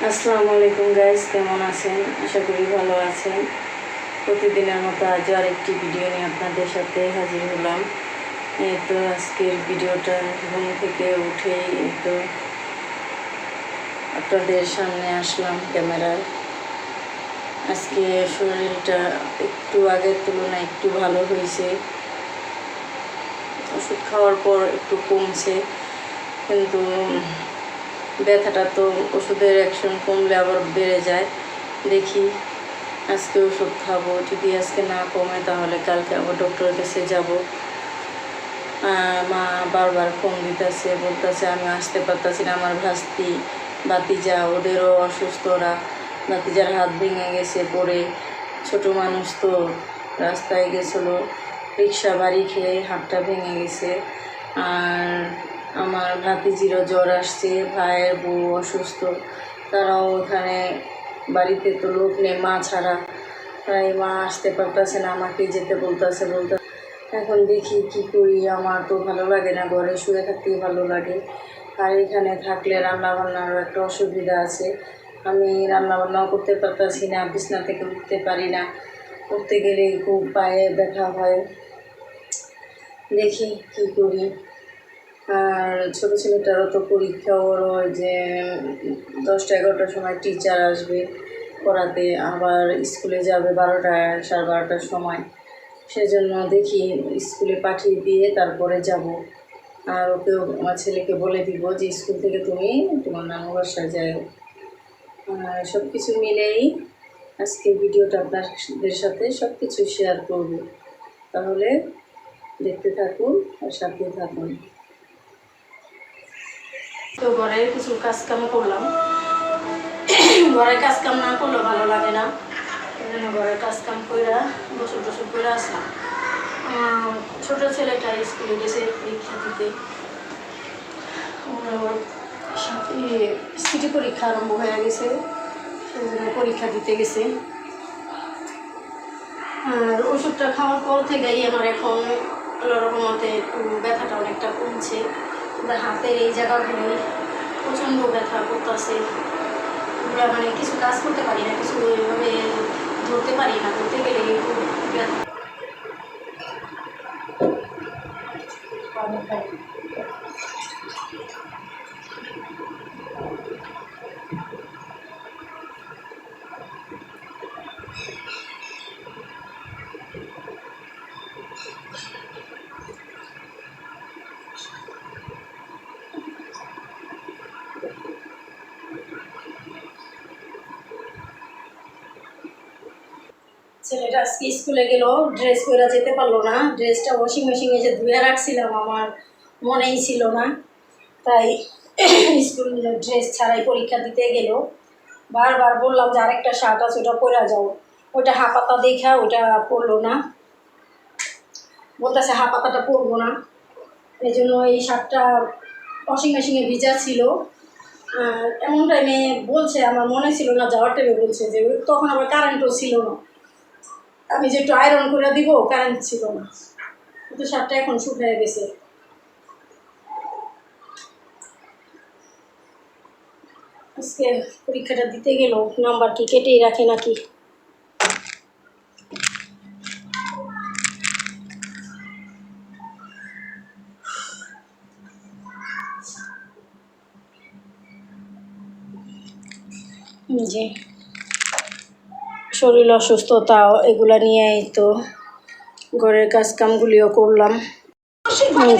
আসসালামু আলাইকুম গাইস কেমন আছেন? আশা করি ভালো আছেন। প্রতিদিনের মতো আজও আরেকটি ভিডিও নিয়ে আপনাদের সাথে হাজির হলাম। তো আজকের ভিডিওটা ঘুম থেকে উঠেই তো আপনাদের সামনে আসলাম ক্যামেরায়। আজকে শরীরটা একটু আগের তুলনায় একটু ভালো হয়েছে। ওষুধ খাওয়ার পর একটু কমছে। কিন্তু ব্যথাটা তো ওষুধের অ্যাকশন কমলে আবার বেড়ে যায়। দেখি আজকে ওষুধ খাব, যদি আজকে না কমে তাহলে কালকে আবার ডক্টরের কাছে যাব। মা বারবার ফোন দিতেছে, বলতেছে, আমি আসতে পারতাছি না, আমার ভাস্তি বাতিজা ওদেরও অসুস্থ ওরা বাতিজার হাত ভেঙে গেছে পড়ে। ছোট মানুষ তো রাস্তায় গেছিল, রিক্সা, বাড়ি খেয়ে হাতটা ভেঙে গেছে। আর আমার ভাতিজিরও জ্বর আসছে, ভাইয়ের বউ অসুস্থ। তারাও ওখানে বাড়িতে তো লোক নেই, মা ছাড়া। তাই মা আসতে পারতেছে না, আমাকে যেতে বলতেছে বলতে এখন দেখি কি করি, আমার তো ভালো লাগে না, ঘরে শুয়ে থাকতেই ভালো লাগে। আর এখানে থাকলে রান্না বান্নারও একটা অসুবিধা আছে। আমি রান্না বান্নাও করতে পারতেছি না, বিছনা থেকে উঠতে পারি না। উঠতে গেলে খুব পায়ে ব্যথা হয়। দেখি কি করি। আর ছোটো ছেলেটারও তো পরীক্ষা ওর ওই যে দশটা এগারোটার সময় টিচার আসবে পড়াতে, আবার স্কুলে যাবে বারোটা সাড়ে বারোটার সময়। সেজন্য দেখি স্কুলে পাঠিয়ে দিয়ে তারপরে যাব। আর ওকেও, আমার ছেলেকে বলে দিব যে, স্কুল থেকে তুমি তোমার নানু বাসায় আর সব কিছু মিলেই আজকে ভিডিওটা আপনাদের সাথে সব কিছু শেয়ার করব। তাহলে দেখতে থাকুন আর সাথে থাকুন। তো ঘরে কিছু কাজ কাম করলাম। ঘরে কাজ কাম না করলে ভালো লাগে না। এই জন্য ঘরে কাজ কাম কইরা বসে বসে করে আসলাম। ছোট ছেলেটা স্কুলে গেছে পরীক্ষা দিতে। সিটি পরীক্ষা আরম্ভ হয়ে গেছে। পরীক্ষা দিতে গেছে। আর ওষুধটা খাওয়ার পর থেকেই আমার এখন রকমতে একটু ব্যথাটা অনেকটা কমছে। কিন্তু হাতের এই জায়গা ঘুরে প্রচণ্ড ব্যথা করতেছে। আমরা মানে কিছু কাজ করতে পারি না, কিছু ওইভাবে ধরতে পারি না, ধরতে গেলে ব্যথা। স্কুলে গেল ড্রেস পরে যেতে পারল না। ড্রেসটা ওয়াশিং মেশিনে এসে ধুয়ে রাখছিলাম, আমার মনেই ছিল না। তাই স্কুল ড্রেস ছাড়াই পরীক্ষা দিতে গেল। বারবার বললাম যে আরেকটা শার্ট আছে, ওটা পরে যাও। ওইটা হাপাতা দেখা ওটা পরলো না। বলতেছে হাপাতাটা পরবো না। এই জন্য এই শার্টটা ওয়াশিং মেশিনে ভিজা ছিল। এমন টাইমে বলছে, আমার মনে ছিল না, যাওয়ার টাইমে বলছে যে, তখন আবার কারেন্টও ছিল না। আমি যে একটু আয়রন করে দিব কারেন্ট ছিল না। কিন্তু শার্টটা এখন শুকিয়ে গেছে। আজকে পরীক্ষাটা দিতে গেল নাম্বার কি কেটেই রাখে নাকি? যে শরীর অসুস্থতা এগুলা নিয়েই তো ঘরের কাজ কামগুলিও করলাম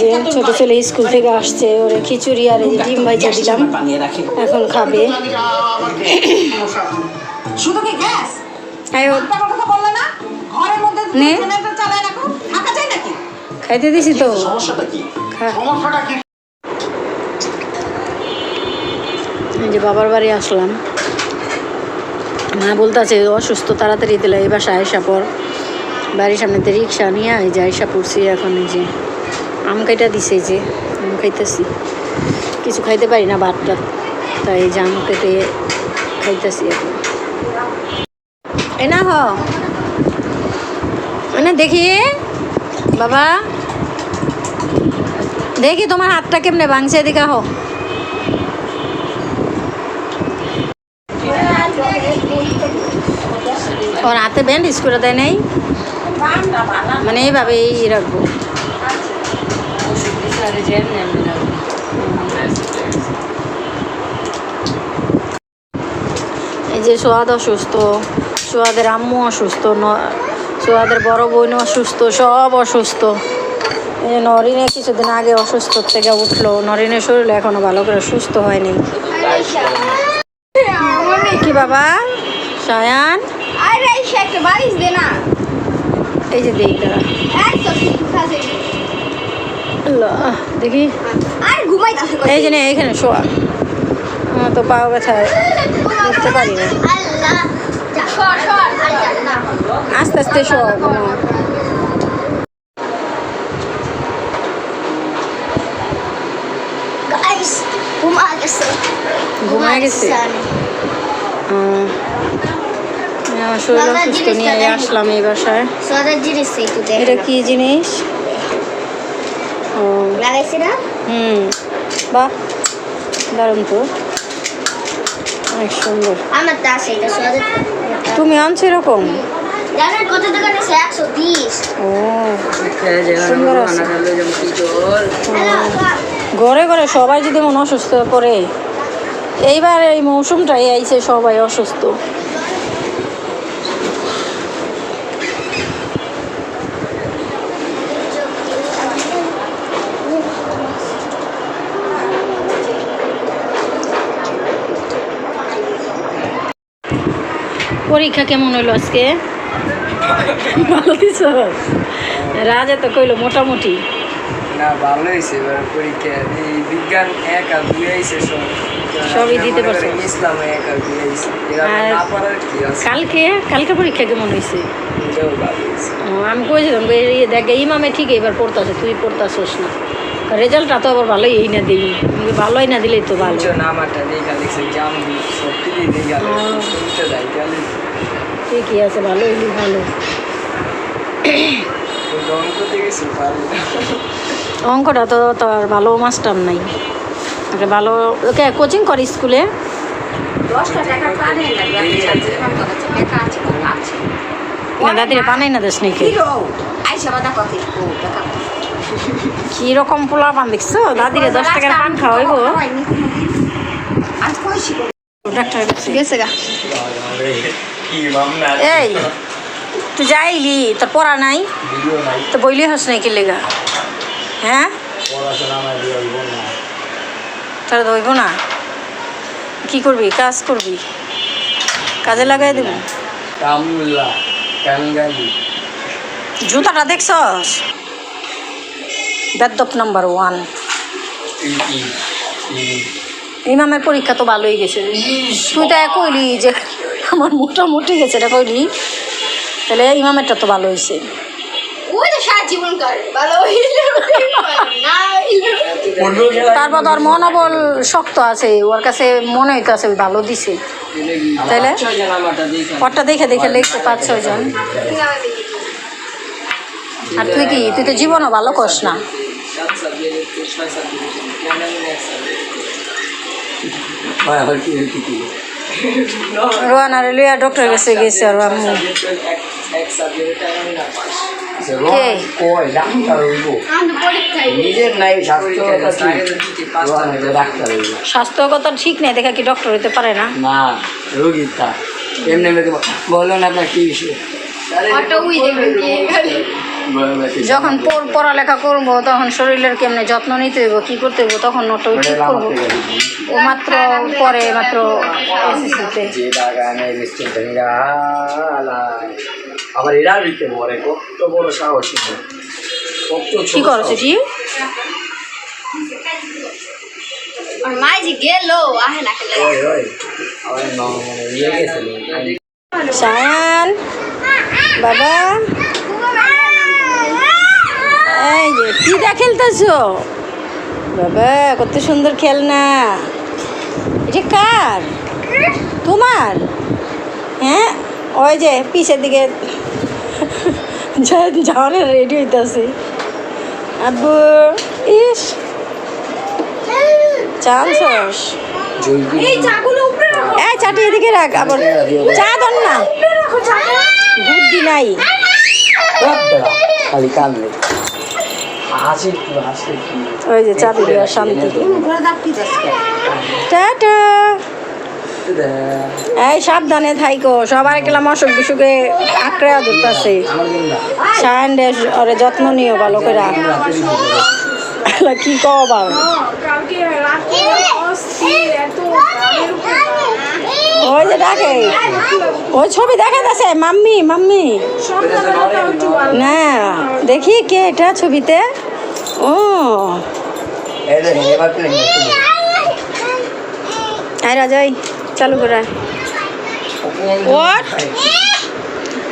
যে ছোট ছেলে স্কুল থেকে আসছে ওরে খিচুড়ি আর এই যে ডিম ভাইজা দিলাম। এখন খাবে। শুধু কি গ্যাস? আয়ো একটা কথা বললে না ঘরের মধ্যে নে। জেনারেটর চালায় রাখো। থাকা যায় নাকি? খাইতে দিছি তো। যে বাবার বাড়ি আসলাম। মা বলতেছে, অসুস্থ, তাড়াতাড়ি দিলে এই বাসা আয়সা পর বাড়ির সামনেতে রিক্সা নিয়ে এই যে আয়সা পড়ছি এখন এই যে। আম খাইটা দিছে যে, আম খাইতেছি। কিছু খাইতে পারি না ভাত টাত তাই যে আম কেটে খাইতেছি এখন। এ না হ। মানে দেখি। বাবা। দেখি তোমার হাতটা কেমনে ভাঙছে, এদিকে হো ওর হাতে ব্যান্ডেজ করে দেয় নাই। মানে এমনি এমনি রাখব। এই যে সোয়াদ অসুস্থ সোয়াদের আম্মু অসুস্থ ন- সোয়াদের বড় বোন অসুস্থ সব অসুস্থ। এই যে নরিনে কিছুদিন আগে অসুস্থ থেকে উঠল। নরিনের শরীর এখনও ভালো করে সুস্থ হয়নি। কি বাবা? সায়ান। আরে এসে একটা বালিশ দে না। এই যে দেই আল্লাহ, দেখি। এই যে নে, এইখানে শোয়া। তো পা ব্যথায় উঠতে পারি না। আস্তে আস্তে শোয়া কোনো ঘুমা গেছে। ঘুমায় গেছে। আমার শরীর অসুস্থ নিয়ে আসলাম এই বাসায়। এটা কি জিনিস? ও। হুম বাহ দারুণ তো। অনেক সুন্দর। আমার তা আছে এটা তুমি আনছো এরকম? কত টাকা ও সুন্দর আছে। জল ঘরে ঘরে সবাই যদি মন অসুস্থ হয়ে পড়ে এইবার এই মৌসুমটাই আইছে সবাই অসুস্থ। পরীক্ষা কেমন হইল আজকে? ভালো দিছ রাজা তো কইলো মোটামুটি। না ভালো হয়েছে এবার পরীক্ষা। এই বিজ্ঞান এক আর দুই আইছে সব। সবই দিতে পারছ। ইসলাম এক আর দুই আইছে। কালকে কালকে পরীক্ষা কেমন হয়েছে আমি কইছিলাম দেখ ইমামে ঠিক এবার পড়তাছে তুই পড়তাছস না। রেজাল্টটা তো আবার ভালোই এই না দিই ভালোই না দিলেই তো ভালো। নামাটা দেখা জাম দেখা ঠিকই আছে ভালো ভালো। অঙ্কটা তো তোর ভালো মাস্টার নাই। একটা ভালো ওকে কোচিং করে স্কুলে? না দাদিরে বানাই না দেশ নাকি? টাকা কীরকম পোলা পান দেখছ দাদিরে দশ টাকার পান খাওয়াইবো। ডাক্তার গেছে গা। কি এই তুই যাইলি তোর পড়া নাই তো বইলি হস নাই কি লেগা হ্যাঁ দিয়ে হইব না কি করবি কাজ করবি কাজে লাগাই দেবো জুতাটা দেখছস বেদপ নাম্বার ওয়ান ইমামের পরীক্ষা তো ভালোই গেছে তুই তো কইলি যে আমার মোটামুটি গেছে এটা কইলি? তাহলে ইমামেরটা তো ভালো হয়েছে ওই তো সারা ভালো হইলে তারপর তোর মনোবল শক্ত আছে ওর কাছে মনে হইতে আছে ভালো দিছে। তাইলে? নামাটা দেখা পরটা দেখে দেখে লিখতে পাঁচ ছয় জন আর তুই কি তুই তো জীবনও ভালো করস না। হয় রোয়ান আর লিয়া ডক্টর কাছে গেছে আর আম্মু নাই স্বাস্থ্য ডাক্তার ঠিক নেই দেখা কি ডক্টর হইতে পারে না? না রোগীটা এমনি এমনি বলুন আপনার কি বিষয়। কি যখন পড়- পড়ালেখা করব তখন শরীরের কেমনে যত্ন নিতে হইব কি করতে হইব তখন ওটা ঠিক করব। ও মাত্র পরে মাত্র এসএসসিতে। আবার এরা দিতে মরে কত বড় সাহস কি করো সাহস। সেটি আর মাই যে গেল আহে না খেলে। ওই ওই। আমার ন- গেছিল সায়ান বাবা। এই যে কি খেলতেছো? বাবা কত সুন্দর খেলনা। এটা কার? তোমার? হ্যাঁ? ওই যে পিছের দিকে। যাওয়ার রেডি হইতেছে। আব্বু ইস। জৈবিক এই চাটি এদিকে রাখ আবার। চা দন না। বুদ্ধি নাই। খালি কান্দে ওই যে চাবি দেওয়া শান্তি টাটা। এই সাবধানে থাইকো। সবার গেলাম অসুখ বিসুখে আঁকড়ে ধরতেছে। সায়নডে ওরে যত্ন নিও ভালো করে কি কও আবার ওই যে ডাকে ওই ছবি দেখা যাচ্ছে মাম্মি মাম্মি। না দেখি কে এটা ছবিতে? ও। আয় রাজাই চালু করে?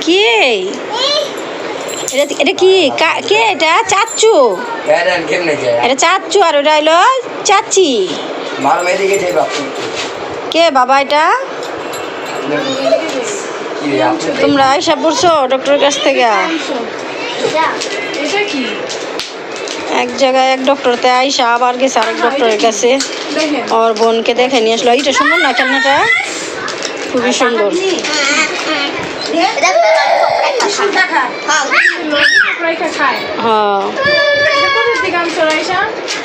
কি? এটা এটা কি? কা- এটা? চাচ্চু? এরেন কেমনে যায় এটা চাচ্চু আর ওটা চাচি। কে বাবা এটা? তোমরা আইসা পড়ছো ডক্টরের কাছ থেকে? এক জায়গায় এক ডক্টর ডক্টরতে আইসা আবার গেছে আরেক ডক্টরের কাছে। ওর বোনকে দেখে নিয়ে আসলো। এইটা সুন্দর না খেলনাটা খুবই সুন্দর। হ্যাঁ।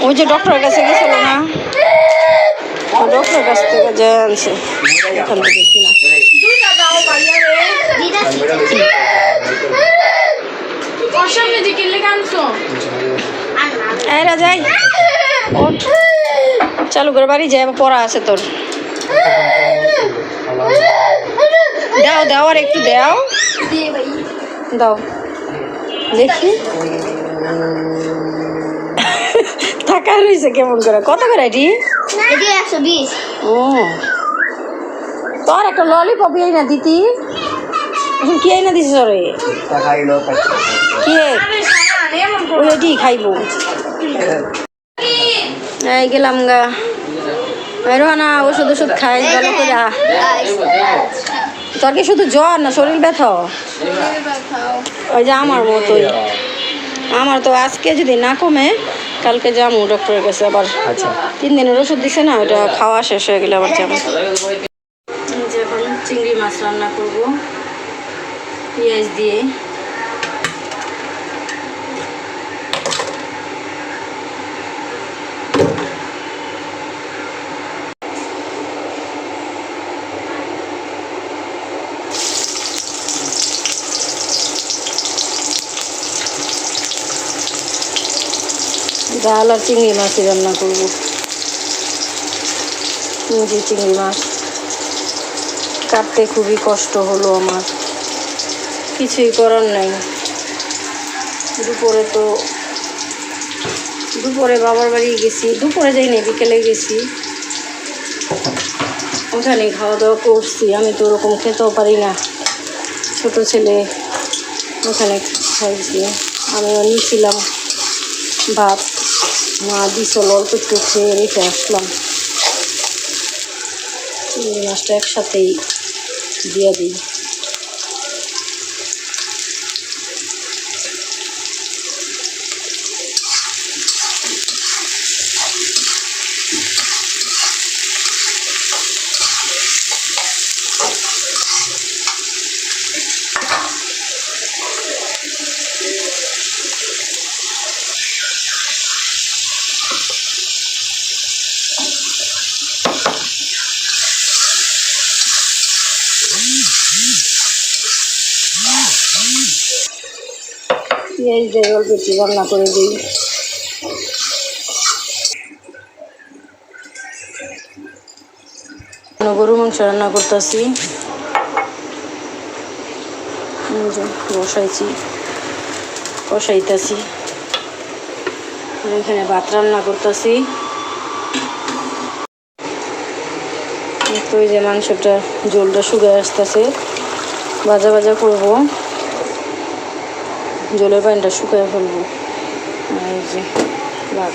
ওই যে ডক্টরের কাছে গেছিল না? কাছ থেকে থেকে চালু করে বাড়ি যাই পড়া আছে তোর। দাও দাও আর একটু দাও দাও দেখি টাকা রয়েছে কেমন করে? কত করে ও। তোর একটা ললিপপ এই না দিতি। এখন কি এই না দিছিস রে কি? ওই এটি খাইবো। এই গেলাম গা। রোহানা ওষুধ ওষুধ খাই ভালো করে আ। তোর কি শুধু জ্বর না শরীর ব্যথা? ওই যে আমার মতোই। আমার তো আজকে যদি না কমে কালকে যাব ডক্টরের কাছে আবার। আচ্ছা। তিন দিনের ওষুধ দিছে না ওটা খাওয়া শেষ হয়ে গেলে আবার যাব এখন চিংড়ি মাছ রান্না করব পেঁয়াজ দিয়ে। ডাল আর চিংড়ি মাছই রান্না করব। যে চিংড়ি মাছ। কাটতে খুবই কষ্ট হলো আমার। কিছুই করার নাই। দুপুরে তো দুপুরে বাবার বাড়ি গেছি। দুপুরে যাইনি, বিকেলে গেছি। ওখানে খাওয়া দাওয়া করছি। আমি তো ওরকম খেতেও পারি না। ছোট ছেলে ওখানে খাইছি। আমিও নিয়েছিলাম ভাত। অল্প একটু খেয়ে রেখে আসলাম। চিংড়ি মাছটা একসাথেই দিয়ে দিই। পেঁয়াজ দিয়ে অল্প একটু রান্না করে দিই। গরু মাংস রান্না করতেছি। বসাইছি, বসাইতেছি। এখানে ভাত রান্না করতেছি। তো এই যে মাংসটা জলটা শুকিয়ে আসতেছে। ভাজা ভাজা করব। জলের পানিটা শুকিয়ে ফেলব। এই যে ভাত